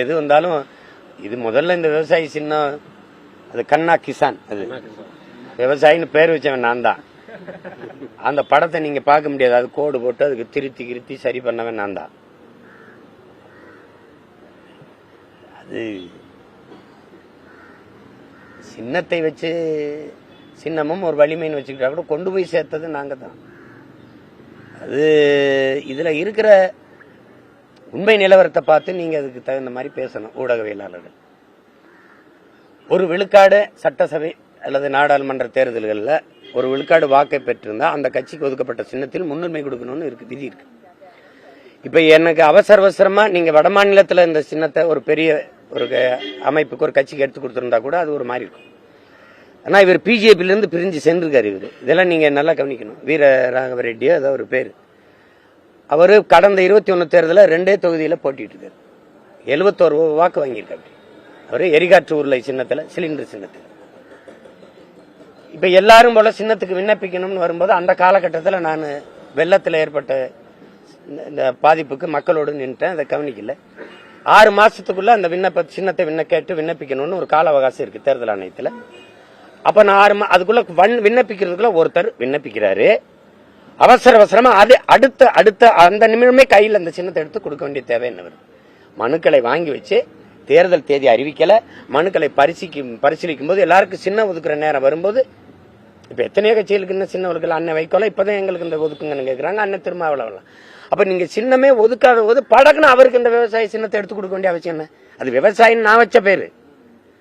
எது வந்தாலும் இது முதல்ல இந்த விவசாயி சின்னம் அது கண்ணா கிசான் அது. விவசாயின்னு பேர் வச்சவன் நான் தான். அந்த படத்தை நீங்க பார்க்க முடியாது. அது கோடு போட்டு அதுக்கு திருத்தி கிருத்தி சரி பண்ணவன் நான் தான். அது சின்னத்தை வச்சு சின்னமும் ஒரு வலிமைன்னு வச்சுக்கிட்டா கூட கொண்டு போய் சேர்த்தது நாங்க தான். அது இதில் இருக்கிற உண்மை நிலவரத்தை பார்த்து நீங்கள் அதுக்கு தகுந்த மாதிரி பேசணும் ஊடகவியலாளர்கள். ஒரு விழுக்காடு சட்டசபை அல்லது நாடாளுமன்ற தேர்தல்களில் ஒரு விழுக்காடு வாக்கை பெற்றிருந்தால் அந்த கட்சிக்கு ஒதுக்கப்பட்ட சின்னத்தில் முன்னுரிமை கொடுக்கணும்னு இருக்கு விதி இருக்கு. இப்போ எனக்கு அவசர அவசரமாக நீங்கள் வட மாநிலத்தில் இந்த சின்னத்தை ஒரு பெரிய ஒரு க- அமைப்புக்கு ஒரு கட்சிக்கு எடுத்து கொடுத்துருந்தா கூட அது ஒரு மாதிரி இருக்கும். ஆனால் இவர் பிஜேபியிலேருந்து பிரிஞ்சு சென்றிருக்கார் இவர். இதெல்லாம் நீங்க நல்லா கவனிக்கணும். வீர ராகவ ரெட்டியோ ஏதோ ஒரு பேர். அவர் கடந்த இருபத்தி ஒன்று தேர்தலில் ரெண்டே தொகுதியில் போட்டிட்டு இருக்கார் எழுபத்தோரு வாக்கு வாங்கியிருக்காரு அவர் எரிகாற்று உருளை சின்னத்தில் சிலிண்டர் சின்னத்தில். இப்போ எல்லாரும் போல சின்னத்துக்கு விண்ணப்பிக்கணும்னு வரும்போது அந்த காலகட்டத்தில் நான் வெள்ளத்தில் ஏற்பட்ட இந்த- இந்த பாதிப்புக்கு மக்களோடு நின்றுட்டேன் அதை கவனிக்கல. ஆறு மாசத்துக்குள்ள அந்த விண்ணப்ப சின்னத்தை விண்ண கேட்டு விண்ணப்பிக்கணும்னு ஒரு கால அவகாசம் இருக்கு தேர்தல் ஆணையத்தில். அப்ப நான் ஆறு அதுக்குள்ளே அதுக்குள்ள வன் விண்ணப்பிக்கிறதுக்குள்ள ஒருத்தர் விண்ணப்பிக்கிறாரு. அவசர அவசரமா அது அடுத்த அடுத்த அந்த நிமிடமே கையில் அந்த சின்னத்தை எடுத்து கொடுக்க வேண்டிய தேவை என்ன மனுக்களை வாங்கி வச்சு தேர்தல் தேதி அறிவிக்கல. மனுக்களை பரிசீலிக்கும் பரிசீலிக்கும் போது எல்லாருக்கும் சின்ன ஒதுக்குற நேரம் வரும்போது இப்ப எத்தனையோ கட்சிகளுக்கு இன்னும் சின்ன ஒதுக்கல. அண்ணன் வைக்கோல இப்பதான் எங்களுக்கு இந்த ஒதுக்குங்கன்னு கேட்குறாங்க அண்ணன் திருமாவளவன். அப்ப நீங்க சின்னமே ஒதுக்காத போது படக்குன்னு அவருக்கு இந்த விவசாய சின்னத்தை எடுத்து கொடுக்க வேண்டிய அவசியம் என்ன? அது விவசாயின்னு நான் வச்ச பேரு.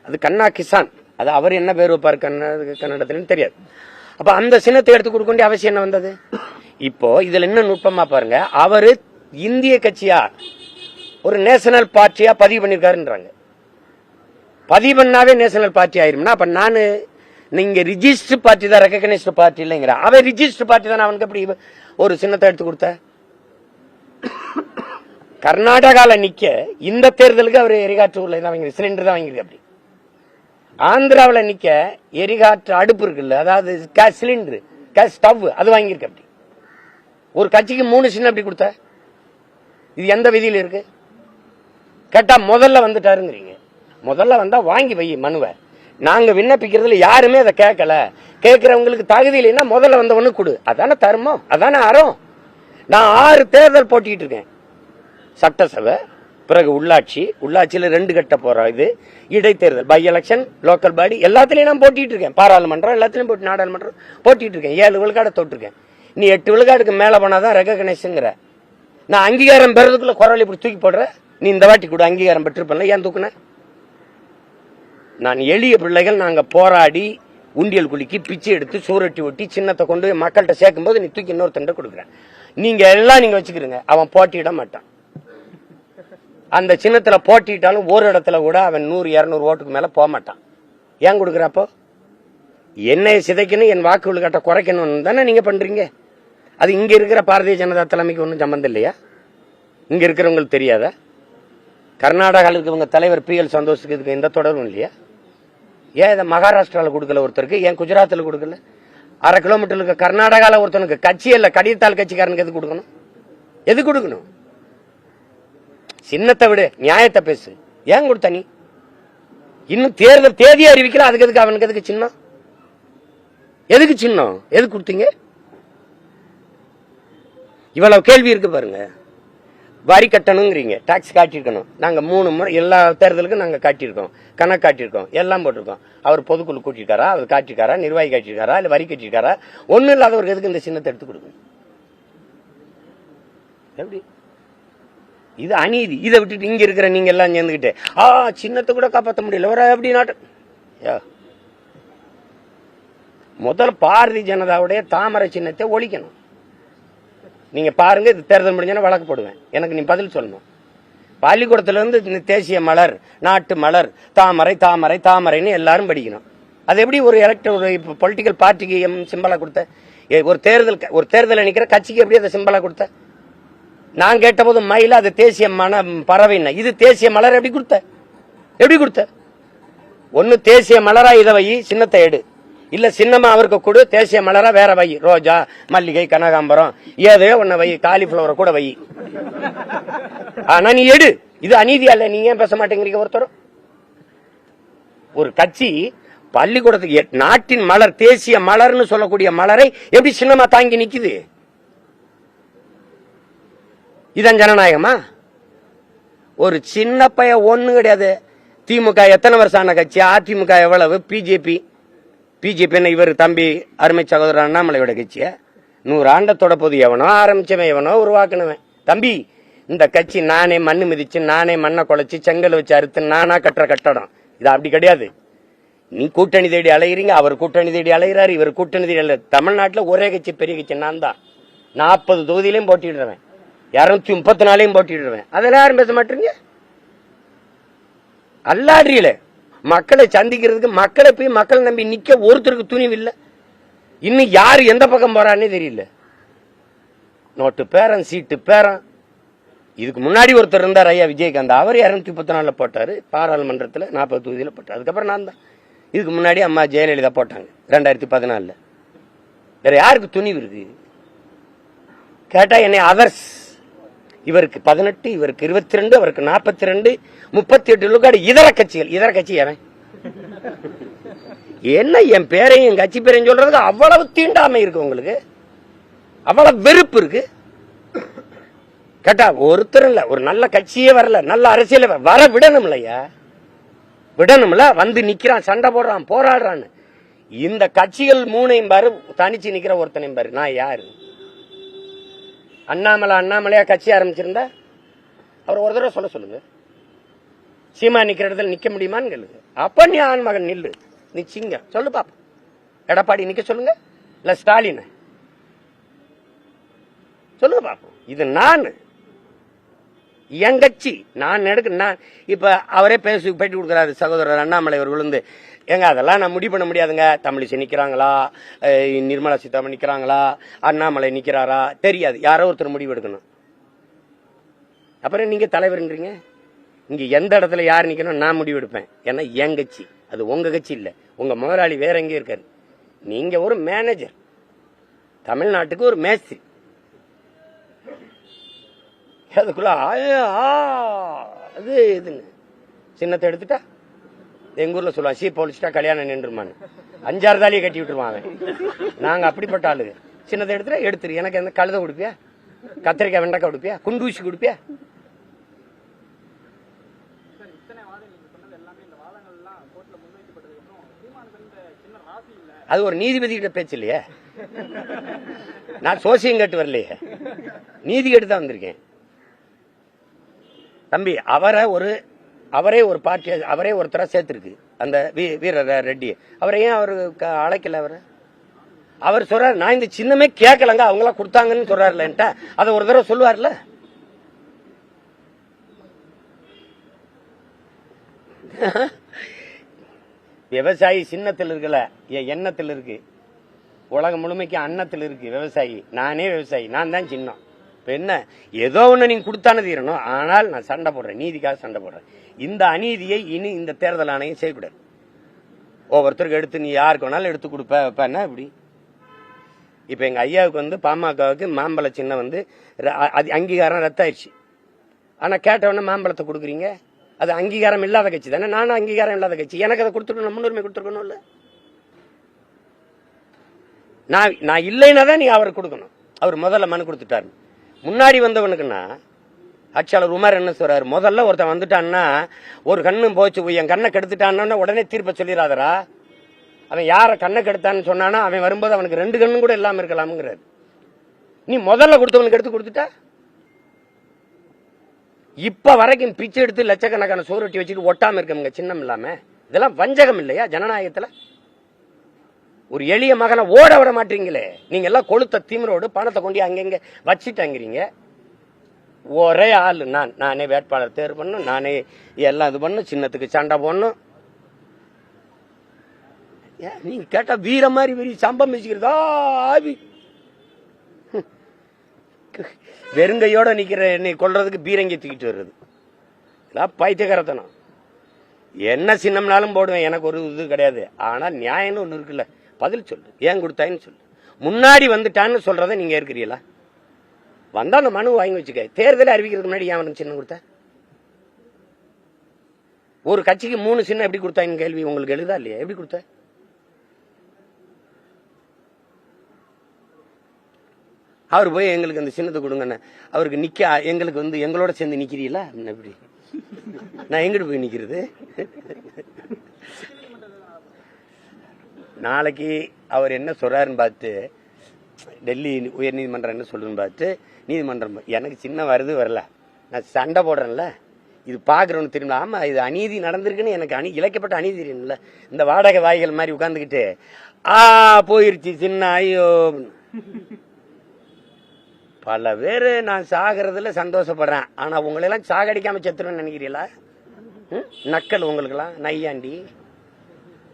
அது கண்ணா கிசான். அது அவர் என்ன பேர் வைப்பார் கன்னட கன்னடத்துலன்னு தெரியாது. அப்ப அந்த சின்னத்தை எடுத்து கொடுக்க வேண்டிய அவசியம் என்ன வந்தது? இப்போ இதுல இன்னும் நுட்பமா பாருங்க. அவரு இந்திய கட்சியா ஒரு நேஷனல் பார்ட்டியா பதிவு பண்ணிருக்காருன்றாங்க பதிவு பண்ணாவே நேஷனல் பார்ட்டி ஆயிரும்னா அப்ப நானு நீங்க ரிஜிஸ்டர் பார்ட்டி தான் ரெக்கக்னைஸ்டு பார்ட்டி இல்லைங்கிற. அவன் ரிஜிஸ்டர் பார்ட்டி தான் அவனுக்கு எப்படி ஒரு சின்னத்தை எடுத்து கொடுத்த? கர்நாடகாவில் நிற்க இந்த தேர்தலுக்கு அவர் எரிகாற்று உள்ள தான் வாங்கி சிலிண்டர் தான் வாங்கியிருக்கு அப்படி. ஆந்திராவில் நிற்க எரிகாற்று அடுப்பு இருக்குல்ல அதாவது கேஸ் சிலிண்டரு கேஸ் ஸ்டவ் அது வாங்கியிருக்கு அப்படி. ஒரு கட்சிக்கு மூணு சின்ன அப்படி கொடுத்த? இது எந்த விதியில இருக்கு? கேட்டால் முதல்ல வந்துட்டாருங்கிறீங்க. முதல்ல வந்தால் வாங்கி வை மனுவை. நாங்கள் விண்ணப்பிக்கிறதுல யாருமே அதை கேட்கல. கேட்குறவங்களுக்கு தகுதி இல்லைன்னா முதல்ல வந்தவனு கொடு. அதானே தர்மம்? அதானே அறம்? நான் ஆறு தேர்தல் போட்டிக்கிட்டு இருக்கேன். சட்டசபை பிறகு உள்ளாட்சி உள்ளாட்சியில் ரெண்டு கட்ட போகிற இது. இடைத்தேர்தல் பை எலெக்ஷன் லோக்கல் பாடி எல்லாத்துலேயும் நான் போட்டிட்டு இருக்கேன். பாராளுமன்றம் எல்லாத்துலேயும் போட்டி நாடாளுமன்றம் போட்டிட்டு இருக்கேன். ஏழு விழுக்காட தொட்டிருக்கேன். நீ எட்டு விழுக்காடுக்கு மேலே போனால் தான் ரெகக்னைஸுங்கிற நான் அங்கீகாரம் பெறதுக்குள்ள குரல் இப்படி தூக்கி போடுற? நீ இந்த வாட்டி கூட அங்கீகாரம் பெற்றிருப்பல ஏன் தூக்குன? நான் எளிய பிள்ளைகள் நாங்கள் போராடி உண்டியல் குலுக்கி பிச்சை எடுத்து சூரட்டி ஒட்டி சின்னத்தை கொண்டு மக்கள்கிட்ட சேர்க்கும்போது நீ தூக்கி இன்னொருத்தண்ட கொடுக்குறேன் நீங்கள் எல்லாம் நீங்கள் வச்சுக்கிறீங்க அவன் போட்டியிட மாட்டான். அந்த சின்னத்தில் போட்டிட்டாலும் ஒரு இடத்துல கூட அவன் நூறு இரநூறு ஓட்டுக்கு மேலே போக மாட்டான். ஏன் கொடுக்குறப்போ என்னை சிதைக்கணும் என் வாக்கு விழுக்காட்ட குறைக்கணும்னு தானே நீங்கள் பண்ணுறீங்க அது இங்கே இருக்கிற பாரதிய ஜனதா தலைமைக்கு ஒன்றும் சம்மந்தம் இல்லையா? இங்கே இருக்கிறவங்களுக்கு தெரியாதா? கர்நாடகாவில் இருக்கிறவங்க தலைவர் பி எல் சந்தோஷுக்கு இதுக்கு எந்த தொடர்பும் இல்லையா? ஏன் இதை மகாராஷ்டிராவில் கொடுக்கல ஒருத்தருக்கு? ஏன் குஜராத்தில் கொடுக்கல? அரை கிலோமீட்டருக்கு கர்நாடகாவில் ஒருத்தனுக்கு கட்சி இல்லை கடிதத்தாள் கட்சிக்காரனுக்கு எது கொடுக்கணும்? எது கொடுக்கணும்? சின்னத்தை விடு நியாயத்தை பேசு. ஏன் கொடுத்த நீ? இன்னும் தேர்தல் தேதி அறிவிக்கல அதுக்கு எதுக்கு அவனுக்கு எதுக்கு சின்னம்? எதுக்கு சின்னம்? எதுக்கு கொடுத்தீங்க? இவ்வளவு கேள்வி இருக்கு பாருங்க. வரி கட்டணுங்கிறீங்க டாக்ஸ் காட்டியிருக்கணும். நாங்கள் மூணு முறை எல்லா தேர்தலுக்கும் நாங்கள் காட்டியிருக்கோம். கணக்கு காட்டியிருக்கோம் எல்லாம் போட்டிருக்கோம். அவர் பொதுக்குழு கூட்டியிருக்காரா? அவர் காட்டியிருக்காரா? நிர்வாகி காட்டியிருக்காரா? இல்லை வரி கட்டியிருக்காரா? ஒன்றும் இல்லாதவருக்கு எதுக்கு இந்த சின்னத்தை எடுத்து கொடுக்கணும்? எப்படி? இது அநீதி. இதை விட்டுட்டு இங்க இருக்கிற நீங்க எல்லாம் சேர்ந்துக்கிட்டு ஆ சின்னத்தை கூட காப்பாற்ற முடியல. ஒரு எப்படி நாட்டு யா. முதல்ல பாரதிய ஜனதாவுடைய தாமரை சின்னத்தை ஒழிக்கணும். நீங்க பாருங்க இது தேர்தல் முடிஞ்சா வழக்கு போடுவேன். எனக்கு நீ பதில் சொல்லணும். பள்ளிக்கூடத்துல இருந்து இந்த தேசிய மலர் நாட்டு மலர் தாமரை தாமரை தாமரைன்னு எல்லாரும் படிக்கணும். அது எப்படி ஒரு எலக்ட் ஒரு பொலிட்டிக்கல் பார்ட்டிக்கு சிம்பலா கொடுத்த? ஏ, ஒரு தேர்தல் ஒரு தேர்தல் நிக்கிற கட்சிக்கு எப்படி அதை சிம்பலா கொடுத்த? நான் கேட்டபோது மயில அது தேசிய மன பறவைன்னு இது தேசிய மலர் எப்படி கொடுத்த? எப்படி கொடுத்த? ஒன்னு தேசிய மலரா இதை வை சின்னத்தை எடு. இல்ல சின்னமா அவருக்கு கொடு தேசிய மலரா வேற வை. ரோஜா மல்லிகை கனகாம்பரம் ஏதோ ஒன்ன வை காலிஃபிளவரை கூட வை. ஆனா நீ எடு. இது அநீதியா இல்ல நீங்க ஏன் பேச மாட்டேங்கிறீங்க ஒருத்தரும்? ஒரு கட்சி பள்ளிக்கூடத்துக்கு நாட்டின் மலர் தேசிய மலர்னு சொல்லக்கூடிய மலரை எப்படி சின்னமா தாங்கி நிக்குது? இதான் ஜனநாயகமா? ஒரு சின்ன பைய ஒண்ணு கிடையாது. திமுக எத்தனை வருஷம் ஆன கட்சி? அதிமுக எவ்வளவு? பிஜேபி. பிஜேபி என்ன இவர் தம்பி அருமை சகோதரர் அண்ணாமலையோட கட்சிய? நூறு ஆண்ட தொடப்போது எவனோ ஆரம்பிச்சவன் எவனோ உருவாக்குனவன். தம்பி இந்த கட்சி நானே மண் மிதிச்சு நானே மண்ணை குழைச்சி செங்கல் வச்சு அறுத்து நானா கட்டுற கட்டடம். இது அப்படி கிடையாது. நீ கூட்டணி தேடி அலைகிறீங்க அவர் கூட்டணி தேடி அலைகிறாரு இவர் கூட்டணி தேடி அலை தமிழ்நாட்டில் ஒரே கட்சி பெரிய கட்சி நான் தான் நாற்பது தொகுதியிலையும் போட்டிடுறேன் இருநூத்தி முப்பத்தி நாலையும் போட்டிடுவேன். அதெல்லாம் யாரும் பேச மாட்டீங்க? அல்லாடுறீல மக்களை சந்திக்கிறதுக்கு மக்களை போய் மக்களை நம்பி நிக்க ஒருத்தருக்கு துணிவு இல்லை. இன்னும் யாரு எந்த பக்கம் போறான்னே தெரியல. நோட்டு பேரன் சீட்டு பேரன். இதுக்கு முன்னாடி ஒருத்தர் இருந்தார் ஐயா விஜயகாந்த். அவர் இரநூத்தி முப்பத்தி நாலில் போட்டாரு. பாராளுமன்றத்தில் நாற்பது தொகுதியில போட்டார். அதுக்கப்புறம் நான் தான். இதுக்கு முன்னாடி அம்மா ஜெயலலிதா போட்டாங்க ரெண்டாயிரத்தி பதினாலுல. வேற யாருக்கு துணிவு இருக்கு? கேட்டால் என்னை அதர்ஸ் இவருக்கு பதினெட்டு இவருக்கு இருபத்தி ரெண்டு அவருக்கு நாற்பத்தி ரெண்டு முப்பத்தி எட்டு விழுக்காடு இதர கட்சிகள். இதர கட்சி எவன் என்ன என் பேரையும் என் கட்சி பேரையும் சொல்றதுக்கு அவ்வளவு தீண்டாமை இருக்கு உங்களுக்கு? அவ்வளவு வெறுப்பு இருக்கு? கேட்டா ஒருத்தர் இல்ல ஒரு நல்ல கட்சியே வரல நல்ல அரசியல் வர விடணும் இல்லையா? விடணும்ல வந்து நிக்கிறான் சண்டை போடுறான் போராடுறான்னு. இந்த கட்சிகள் மூணையும் பாரு தனிச்சு நிக்கிற ஒருத்தனையும் பாரு நான் யாரு? அண்ணாமலை அண்ணாமலையா கட்சி ஆரம்பிச்சிருந்தா? அவர் ஒரு தடவை சொல்ல சொல்லுங்க. சீமா நிக்கிற இடத்துல நிக்க முடியுமான்னு கேளுங்க. அப்ப நீ ஆண் மகன் நில்லு. நிச்சிங்க சொல்லு பாப்பா எடப்பாடி நிக்க சொல்லுங்க. இல்ல ஸ்டாலின். சொல்லுங்க பாப்போம். இது நான். என் கட்சி. நான் எடுக்க நான் இப்ப அவரே பேசி பேட்டி கொடுக்குறாரு சகோதரர் அண்ணாமலை அவர்கள் வந்து ஏங்க அதெல்லாம் நான் முடிவு பண்ண முடியாதுங்க. தமிழிசை நிற்கிறாங்களா நிர்மலா சீதாராமன் நிற்கிறாங்களா அண்ணாமலை நிற்கிறாரா தெரியாது. யாரோ ஒருத்தர் முடிவு எடுக்கணும். அப்புறம் நீங்க தலைவருங்கிறீங்க இங்க எந்த இடத்துல யார் நிற்கணும் நான் முடிவு எடுப்பேன். ஏன்னா என் கட்சி. அது உங்க கட்சி இல்லை. உங்க முதலாளி வேற எங்கேயும் இருக்காரு. நீங்க ஒரு மேனேஜர் தமிழ்நாட்டுக்கு ஒரு மேஸ்திரி. அதுக்குள்ள ஆ, ஆ, அது இதுன்னு. சின்னத்தை எடுத்துட்டா எங்க ஊர்ல சொல்லுவான் சீ பொழிச்சிட்டா கல்யாணம் நின்றுமான்னு. அஞ்சாறு தாலியை கட்டி விட்டுருவான் அவன். நாங்க அப்படிப்பட்ட ஆளு சின்னத்தை எடுத்துட்டா எடுத்துரு. எனக்கு எந்த கழுதை கொடுப்பியா? கத்திரிக்காய் வெண்டைக்காய் கொடுப்பியா? குண்டூசி கொடுப்பியா? சொன்னது அது ஒரு நீதிபதி கிட்ட பேச்சு இல்லையே? நான் சோசியம் கேட்டு வரலையே. நீதி கேட்டு தான் வந்திருக்கேன். தம்பி அவரை ஒரு அவரே ஒரு பார்ட்டி அவரே ஒருத்தரா சேர்த்திருக்கு அந்த வீ- வீர ரெட்டி அவரை ஏன் அவர் அழைக்கல அவரை? அவர் சொல்றாரு நான் இந்த சின்னமே கேட்கலங்க அவங்களாம் கொடுத்தாங்கன்னு சொல்றாருலன்ட்டா அதை ஒரு தடவை சொல்லுவார்ல? விவசாயி சின்னத்தில் இருக்கல என் எண்ணத்தில் இருக்கு. உலகம் முழுமைக்கு அன்னத்தில் இருக்கு விவசாயி. நானே விவசாயி நான் தான் சின்னம். இப்போ என்ன? ஏதோ ஒன்று நீங்கள் கொடுத்தானே தீரணும். ஆனால் நான் சண்டை போடுறேன். நீதிக்காக சண்டை போடுறேன். இந்த அநீதியை இனி இந்த தேர்தல் ஆணையம் செய்யக்கூடாது. ஒவ்வொருத்தருக்கு எடுத்து நீ யாருக்கு வேணாலும் எடுத்து கொடுப்ப. வைப்பேன்னா இப்படி? இப்போ எங்கள் ஐயாவுக்கு வந்து பாமகவுக்கு மாம்பழ சின்ன வந்து ர- அ- அது அங்கீகாரம் ரத்தாயிடுச்சு ஆனால் கேட்டவொடனே மாம்பழத்தை கொடுக்குறீங்க? அது அங்கீகாரம் இல்லாத கட்சி தானே? நானும் அங்கீகாரம் இல்லாத கட்சி. எனக்கு அதை கொடுத்துருக்கணும் முன்னுரிமை கொடுத்துருக்கணும்ல? நான் நான் இல்லைன்னா தான் நீ அவருக்கு கொடுக்கணும். அவர் முதல்ல மனு கொடுத்துட்டாரு. முன்னாடி வந்தவனுக்குன்னா ஆட்சியாளர் உமர் என்ன சொல்றாரு? முதல்ல ஒருத்தன் வந்துட்டான்னா ஒரு கண்ணும் போச்சு என் கண்ணை கெடுத்துட்டான்னா உடனே தீர்ப்பை சொல்லிடாதரா அவன் யாரை கண்ணை கெடுத்தான்னு சொன்னானா அவன் வரும்போது அவனுக்கு ரெண்டு கண்ணும் கூட இல்லாமல் இருக்கலாம்ங்கிறார். நீ முதல்ல கொடுத்தவனுக்கு எடுத்து கொடுத்துட்டா? இப்ப வரைக்கும் பிச்சை எடுத்து லட்சக்கணக்கான சோறுட்டி வச்சுட்டு ஒட்டாம இருக்கவங்க சின்னம் இல்லாம. இதெல்லாம் வஞ்சகம் இல்லையா ஜனநாயகத்துல? ஒரு எளிய மகனை ஓட விட மாட்டீங்களே? நீங்க எல்லாம் கொளுத்த திமிரோடு பணத்தை கொண்டு அங்கங்க வச்சுட்டாங்கிறீங்க. ஒரே ஆள் நான். நானே வேட்பாளர் தேர்வு பண்ணும் நானே எல்லாம் இது பண்ணும் சின்னத்துக்கு சண்டை போடணும். நீங்க கேட்டா வீர மாதிரி வெறி சம்பம் வச்சுக்கிறதா ஆவி. வெறுங்கையோட நிக்கிற என்னை கொள்றதுக்கு பீரங்கி தூக்கிட்டு வர்றது பைத்தியகரத்தனம் பைத்தியக்காரத்தனம். என்ன சின்னம்னாலும் போடுவேன். எனக்கு ஒரு இது கிடையாது. ஆனா நியாயம்னு ஒண்ணு இருக்குல்ல. பதில் சொல்லு. ஏன் கொடுத்தாயின்னு சொல்லு. முன்னாடி வந்துட்டான்னு சொல்றதை நீங்க இருக்கிறீங்களா வந்தா அந்த மனு வாங்கி வச்சுக்க. தேர்தலை அறிவிக்கிறதுக்கு முன்னாடி ஏன் வந்து சின்ன கொடுத்த? ஒரு கட்சிக்கு மூணு சின்ன எப்படி கொடுத்தாயின்னு கேள்வி உங்களுக்கு எழுதா இல்லையா? எப்படி கொடுத்த? அவர் போய் எங்களுக்கு அந்த சின்னத்தை கொடுங்கண்ணே. அவருக்கு நிக்க எங்களுக்கு வந்து எங்களோட சேர்ந்து நிக்கிறீங்களா? எப்படி நான் எங்கிட்டு போய் நிக்கிறது? நாளைக்கு அவர் என்ன சொல்கிறாருன்னு பார்த்து டெல்லி உயர் நீதிமன்றம் என்ன சொல்லுன்னு பார்த்து நீதிமன்றம் எனக்கு சின்ன வருது வரல. நான் சண்டை போடுறேன்ல. இது பார்க்குறவனு திரும்ப ஆமாம் இது அநீதி நடந்திருக்குன்னு எனக்கு அணி இழைக்கப்பட்ட அநீதி தெரியும்ல. இந்த வாடகை வாய்கள் மாதிரி உட்காந்துக்கிட்டு ஆ போயிருச்சு சின்ன ஐயோ. பல பேர் நான் சாகிறதுல சந்தோஷப்படுறேன். ஆனால் உங்களெல்லாம் சாகடிக்காமல் செத்துருன்னு நினைக்கிறீங்களா? ம்? நக்கல் உங்களுக்கெல்லாம்? நையாண்டி?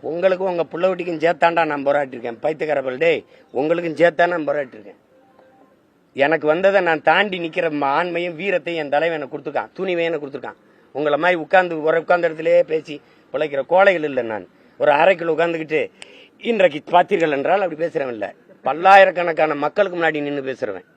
உங்களுக்கும் உங்கள் பிள்ளை வீட்டுக்கும் சேர்த்தாண்டா நான் போராட்டிருக்கேன் பைத்தியக்காரப்பல். டே உங்களுக்கும் சேர்த்தா நான் போராட்டிருக்கேன் எனக்கு வந்ததை நான் தாண்டி நிற்கிற ஆண்மையும் வீரத்தையும் என் தலைவனை கொடுத்துருக்கான். துணிவை எனக்கு கொடுத்துருக்கான். உங்களை மாதிரி உட்காந்து ஒரு உட்காந்த இடத்துலையே பேசி பிழைக்கிற கோழைகள் இல்லை நான். ஒரு அரைக்கில் உட்காந்துக்கிட்டு இன்றைக்கு பார்த்தீர்கள் என்றால் அப்படி பேசுகிறவன் இல்லை. பல்லாயிரக்கணக்கான மக்களுக்கு முன்னாடி நின்று பேசுகிறவன்